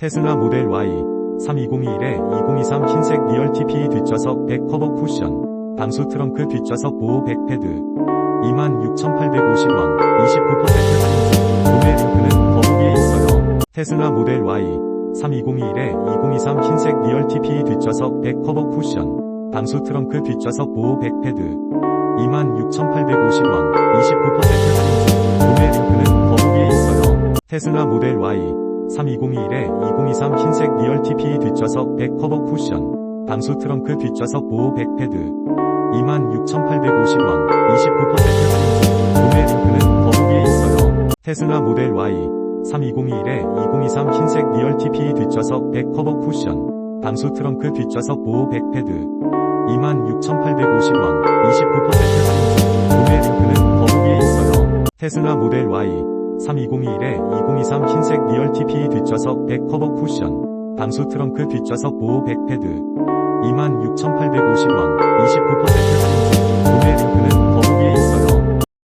테슬라 모델 Y 3201에 2023 흰색 리얼 TP 뒷좌석 백 커버 쿠션 방수 트렁크 뒷좌석 보호 백패드 26,850원 29% 할인 중 구매 링크는 더보기에 있어요. 테슬라 모델 Y 3201에 2023 흰색 리얼 TP 뒷좌석 백 커버 쿠션 방수 트렁크 뒷좌석 보호 백패드 26,850원 29% 할인 중 구매 링크는 더보기에 있어요. 테슬라 모델 Y 3201에 2023 흰색 리얼 TP 뒷좌석 백 커버 쿠션 방수 트렁크 뒷좌석 보호 백패드 26,850원 29% 할인 중 구매 링크는 더보기에 있어요. 테슬라 모델 Y 3201에 2023 흰색 리얼 TP 뒷좌석 백 커버 쿠션 방수 트렁크 뒷좌석 보호 백패드 26,850원 29% 할인 중 구매 링크는 더보기에 있어요. 테슬라 모델 Y 3201에 2023 흰색 리얼 TP 뒷좌석 백 커버 쿠션. 방수 트렁크 뒷좌석 보호 백패드. 26,850원